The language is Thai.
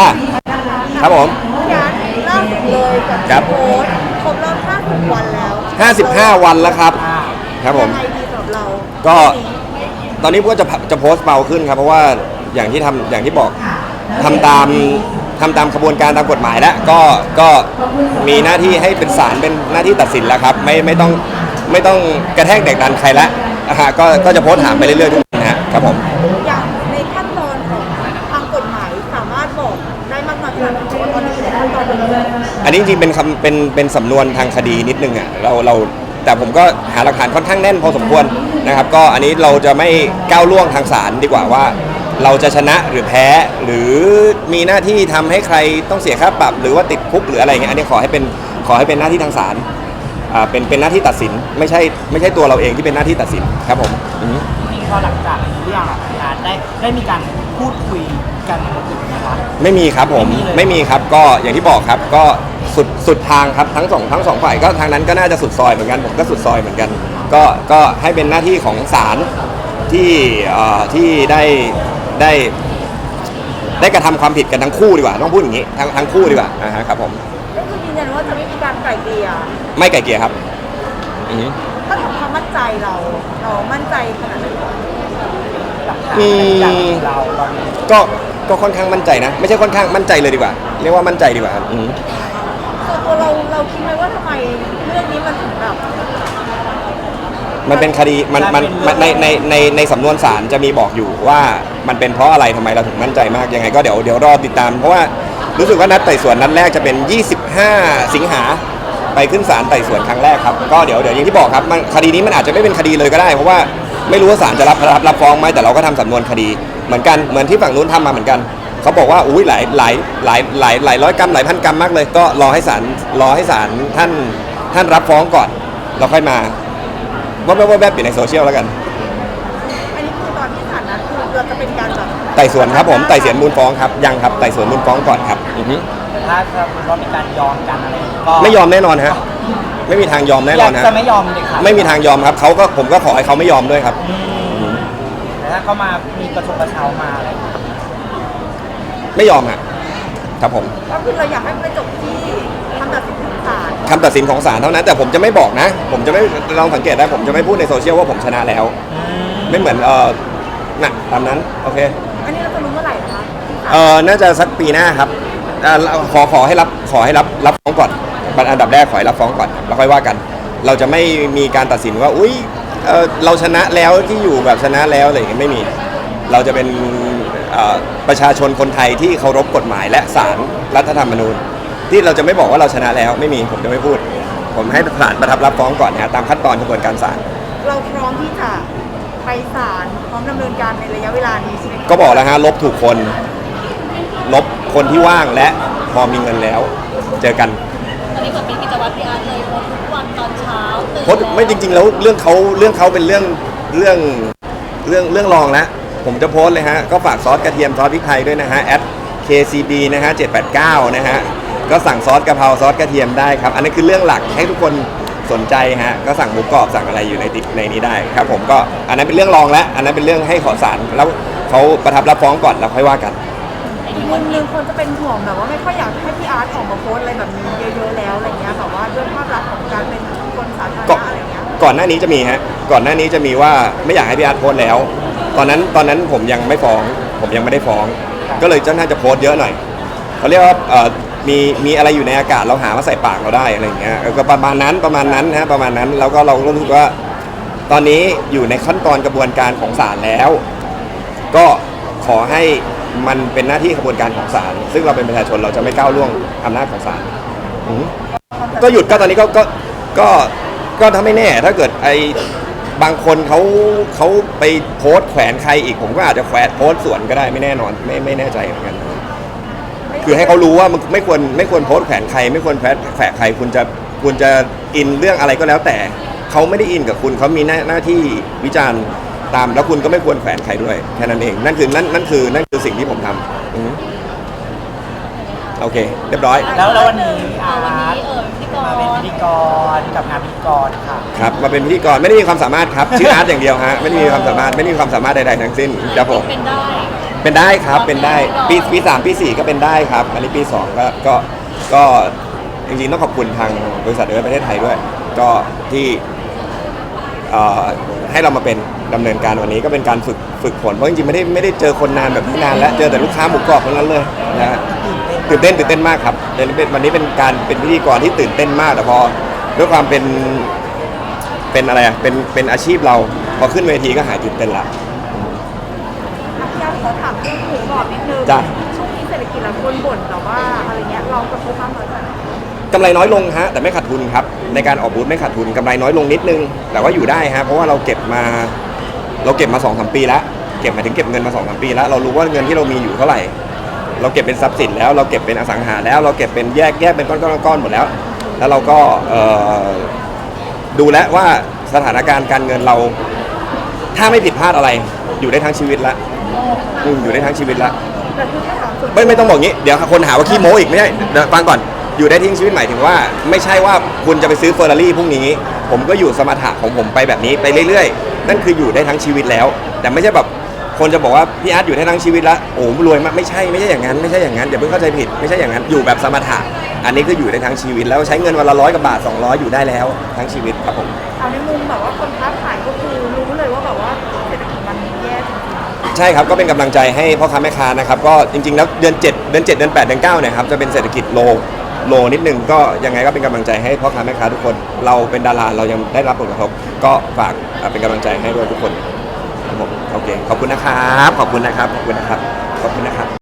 อ่าครับผมงานล่าสุดเลยกับครับโพสต์ครบรอบ50วันแล้ว55 วันแล้วครับ ครับผม ยังไงดีสำหรับเราก็ตอนนี้พวกจะจะโพสต์เบาขึ้นครับ เพราะว่าอย่างที่ทำอย่างที่บอกทำตามทำตามขบวนการตามกฎหมายแล้วก็ก็มีหน้าที่ให้เป็นศาลเป็นหน้าที่ตัดสินแล้วครับ ไม่ไม่ต้องไม่ต้องกระแทกแดกดันใครละอ่าฮะก็ก็จะโพสต์ถามไปเรื่อยๆทุกวันนะฮะครับผม อันนี้จริงๆเป็นคำเป็นเป็นสำนวนทางคดีนิดนึงอะเราเราแต่ผมก็หาหลักฐานค่อนข้างแน่นพอสมควรนะครับ ก็อันนี้เราจะไม่ก้าวล่วงทางศาลดีกว่าว่า เราจะชนะหรือแพ้ หรือมีหน้าที่ทำให้ใครต้องเสียค่าปรับหรือว่าติดคุกหรืออะไรเงี้ยอันนี้ขอให้เป็นขอให้เป็นหน้าที่ทางศาลอ่าเป็นเป็นหน้าที่ตัดสินไม่ใช่ไม่ใช่ตัวเราเองที่เป็นหน้าที่ตัดสินครับผมอือฮึ จริงๆพอหลังจากเรื่องอะงาน ได้ได้มีการพูดคุยกันอื่นไหมคะไม่มีครับผมไม่มีเลยไม่มีครับก็อย่างที่บอกครับก็สุดสุดทางครับทั้งสองทั้งสองฝ่ายก็ทางนั้นก็น่าจะสุดซอยเหมือนกันผมก็สุดซอยเหมือนกัน ก็ก็ให้เป็นหน้าที่ของศาลที่เอ่อที่ได้ได้ ได้กระทำความผิดกันทั้งคู่ดีกว่าต้องพูดอย่างนี้ทั้งทั้งคู่ดีกว่านะฮะครับผมก็คือยืนยันว่าจะไม่มีการไกล่เกลี่ยไม่ไก่เกลี่ยครับอือฮึถ้าถามความมั่นใจเรา เรามั่นใจขนาดไหนหลักฐา นจากเราตอนนี้ก็ก็ค่อนข้างมั่นใจนะ ไม่ใช่ค่อนข้างมั่นใจเลยดีกว่า เรียกว่ามั่นใจดีกว่าครับอือฮึส่วนตัวเราเราคิดไหมว่าทำไมเรื่องนี้มันถึงแบบมันเป็นคดีมันมันมันในในในในสำนวนศาลจะมีบอกอยู่ว่ามันเป็นเพราะอะไรทำไมเราถึงมั่นใจมากยังไง ก็เดี๋ยวเดี๋ยวรอติดตาม เพราะว่ารู้สึกว่านัดไต่สวนนัดแรกจะเป็น 25 สิงหา ไปขึ้นศาลไต่สวนครั้งแรกครับก็เดี๋ยวเดี๋ยวอย่างที่บอกครับมันคดีนี้มันอาจจะไม่เป็นคดีเลยก็ได้ เพราะว่าไม่รู้ว่าศาลจะรับรับรับฟ้องไหมแต่เราก็ทำสำนวนคดีเหมือนกันเหมือนที่ฝั่งนู้นทำมาเหมือนกันเขาบอกว่าอุ้ยหลายหลายหลายหลายหลายร้อยกรัมหลายพันกรัมมากเลย ก็รอให้ศาลรอให้ศาลท่านท่านรับฟ้องก่อนเราค่อยมาว่าแบบว่าแบบอยู่ในโซเชียลแล้วกัน อันนี้คือตอนที่ศาลนั้นคือเราจะเป็นการแบบไต่สวนครับผมไต่สวนมูลฟ้องครับยังครับไต่สวนมูลฟ้องก่อนครับอือฮึแต่ ถ้าสมมติว่ามีการยอมกันอะไรก็ไม่ยอมแน่นอนฮะไม่มีทางยอมแน่นอนอยากฮะจะไม่ยอมเลยค่ะไม่มีทางยอมครับเขาก็ผมก็ขอให้เขาไม่ยอมด้วยครับแต่ถ้าเขามามีกระชกกระเช้ามาอะไรอย่างเงี้ยไม่ยอมฮะครับผมก็คือเราอยากให้มันไปจบที่คำตัดสินของศาลคำตัดสินของศาลเท่านั้น แต่ผมจะไม่บอกนะ ผมจะไม่ลองสังเกตได้ผมจะไม่พูดในโซเชียลว่าผมชนะแล้ว ไม่เหมือนเออน่ะตามนั้นโอเค อันนี้เราจะรู้เมื่อไหร่นะคะที่ศาลเออน่าจะสักปีหน้าครับเอ่อขอขอให้รับขอให้รับรับฟ้องก่อนอันดับแรกขอให้รับฟ้องก่อนแล้วค่อยว่ากัน เราจะไม่มีการตัดสินว่าอุ้ยเอ่อเราชนะแล้วที่อยู่แบบชนะแล้วอะไรอย่างเงี้ยไม่มี เราจะเป็นเอ่อประชาชนคนไทยที่เคารพกฎหมายและศาลรัฐธรรมนูญ ที่เราจะไม่บอกว่าเราชนะแล้วไม่มีผมจะไม่พูด ผมให้ศาลประทับรับฟ้องก่อนนะฮะตามขั้นตอนกระบวนการศาล เราพร้อมที่จะไปศาลพร้อมดำเนินการในระยะเวลานี้ใช่ไหมคะก็บอกแล้วฮะลบถูกคน ลบคนที่ว่างและพอมีเงินแล้ว เจอกันตอนนี้เหมือนเป็นกิจวัตรพี่อาร์ตเลยโพสต์ทุกวันตอนเช้าตื่นโพสต์ไม่จริง ๆ แล้วเรื่องเขาเรื่องเขาเป็นเรื่องเรื่องเรื่องเรื่องรองแล้วผมจะโพสต์เลยฮะ ก็ฝากซอสกระเทียมซอสพริกไทยด้วยนะฮะ at kcb นะฮะ789 นะฮะ ก็สั่งซอสกะเพราซอสกระเทียมได้ครับ อันนี้คือเรื่องหลักให้ทุกคนสนใจฮะ ก็สั่งหมูกรอบสั่งอะไรอยู่ในติดในนี้ได้ครับผมก็อันนั้นเป็นเรื่องรองแล้ว อันนั้นเป็นเรื่องให้ขอสารแล้วเขาประทับรับฟ้องก่อนแล้วค่อยว่ากัน อีกมุมหนึงคนจะเป็นห่วงแบบว่าไม่ค่อยอยากให้พี่อาร์ตออกมาโพสต์อะไรแบบนี้เยอะๆแล้วอะไรเงี้ยแบบว่าด้วยภาพลักษณ์ของการเป็นคนสาธารณะอะไรเงี้ยก่อนหน้านี้จะมีฮะก่อนหน้านี้จะมีว่าไม่อยากให้พี่อาร์ตโพสต์แล้ว ตอนนั้นตอนนั้นผมยังไม่ฟ้อง ผมยังไม่ได้ฟ้อง ก็เลยเจ้าหน้าจะโพสต์เยอะหน่อยเขาเรียกว่าเอ่อมีมีอะไรอยู่ในอากาศเราหามาใส่ปากเราได้อะไรอย่างเงี้ยเออก็ประมาณนั้นประมาณนั้นฮะประมาณนั้นแล้วก็เราก็รู้สึกว่า ตอนนี้อยู่ในขั้นตอนกระบวนการของศาลแล้ว ก็ขอให้ มันเป็นหน้าที่กระบวนการของศาลซึ่งเราเป็นประชาชนเราจะไม่ก้าวล่วงอำนาจของศาลอือฮึก็หยุดก็ตอนนี้ก็ก็ก็ก็ถ้าไม่แน่ ถ้าเกิดไอบางคนเขาเขาไปโพสต์แขวนใครอีกผมก็อาจจะแขวนโพสต์สวนก็ได้ไม่แน่นอนไม่ไม่แน่ใจเหมือนกัน คือให้เขารู้ว่ามันไม่ควรไม่ควรโพสต์แขวนใคร ไม่ควรแขวนแขวนใครคุณจะคุณจะอินเรื่องอะไรก็แล้วแต่เขาไม่ได้อินกับคุณเขามีหน้าหน้าที่วิจารณ์ ตาม แล้วคุณก็ไม่ควรแขวนใครด้วยแค่นั้นเอง นั่นคือนั่นนั่นคือนั่นคือสิ่งที่ผมทำอือฮึโอเค เรียบร้อยแล้วแล้ววันนี้เออาอวันร์นี้ตเออพี่กมาเป็นรพิณ์ธีกรกับงานพิธีกรค่ะ ครับมาเป็นพิธีกรไม่ได้มีความสามารถครับชื่ออาร์ตอย่างเดียวฮะไม่ได้มีความสามารถไม่ได้มีความสามารถใดๆทั้งสิ้นครับผม เป็นได้ เป็นได้ครับเป็นได้ปีปีสามปีสี่ก็เป็นได้ครับ อันนี้ปีสองก็ก็ก็จริงๆต้องขอบคุณทางบริษัทเอิร์ธประเทศไทยด้วย ก็ที่ เอ่อให้เรามาเป็นดำเนินการวันนี้ก็เป็นการฝึกฝึกฝนเพราะจริงๆไม่ได้ไม่ได้เจอคนนานแบบนี้นานแล้วเจอแต่ลูกค้าหมูกรอบทั้งนั้นเลยนะฮะตื่นเต้นตื่นเต้นมากครับเดี๋ยวนี้เป็นวันนี้เป็นการเป็นพิธีกรที่ตื่นเต้นมากแต่พอด้วยความเป็นเป็นอะไรอะเป็นเป็นอาชีพเราพอขึ้นเวทีก็หายตื่นเต้นละ อะพี่อาร์ตขอถามเรื่องหมูกรอบนิดนึงจ้ะ ช่วงนี้เศรษฐกิจละคนบ่นแต่ว่าอะไรเงี้ยเรากระทบมากน้อยแค่ไหน กำไรน้อยลงฮะแต่ไม่ขาดทุนครับในการออกบูธไม่ขาดทุนกำไรน้อยลงนิดนึง แต่ว่าอยู่ได้ฮะเพราะว่าเราเก็บมาเราเก็บมา2อสปีแล้วเก็บหมายถึงเก็บเงินมา2อสปี แล้วเรารู้ว่าเงินที่เรามีอยู่เท่าไหร่ เราเก็บเป็นทรัพย์สินแล้วเราเก็บเป็นอสังหาแล้ว เราเก็บเป็นแยกแยกเป็นก้อนๆก้อนๆหมดแล้ว แล้วเราก็เอ่อดูแล้วว่าสถานการณ์การเงินเรา ถ้าไม่ผิดพลาดอะไร อยู่ได้ทั้งชีวิตละอืมอยู่ได้ทั้งชีวิตละแต่คือถ้าถามส่วนไม่ไม่ต้องบอกงี้เดี๋ยวคนหาว่าขี้โม้อีกไม่ใช่เดี๋ยวฟังก่อน อยู่ได้ทิ้งชีวิตหมายถึงว่า ไม่ใช่ว่าคุณจะไปซื้อเฟอร์รารี่พรุ่งนี้ ผมก็อยู่สมถะของผมไปแบบนี้ไปเรื่อยๆ นั่นคืออยู่ได้ทั้งชีวิตแล้ว แต่ไม่ใช่แบบคนจะบอกว่าพี่อาร์ตอยู่ได้ทั้งชีวิตแล้วโอ้รวยมากไม่ใช่ไม่ใช่อย่างนั้นไม่ใช่อย่างนั้นอย่าเพิ่งเข้าใจผิดไม่ใช่อย่างนั้นอยู่แบบสมถะอันนี้คืออยู่ได้ทั้งชีวิตแล้วใช้เงินวันละร้อยกว่าบาท 200 อยู่ได้แล้วทั้งชีวิตครับผมเอาในมุมแบบว่าคนค้าขายก็คือรู้เลยว่าแบบว่าเศรษฐกิจมันแย่จริงใช่ครับก็เป็นกำลังใจให้พ่อค้าแม่ค้านะครับก็จริงๆแล้วเดือน 7 เดือน 7 เดือน 8 เดือน9เนี่ยครับจะเป็นเศรษฐกิจโล โลนิดนึงก็ยังไงก็เป็นกำลังใจให้พ่อค้าแม่ค้าทุกคน เราเป็นดาราเรายังได้รับผลกระทบ ก็ฝากเป็นกำลังใจให้ด้วยทุกคนครับผมโอเคขอบคุณนะครับ ขอบคุณนะครับ ขอบคุณนะครับ ขอบคุณนะครับ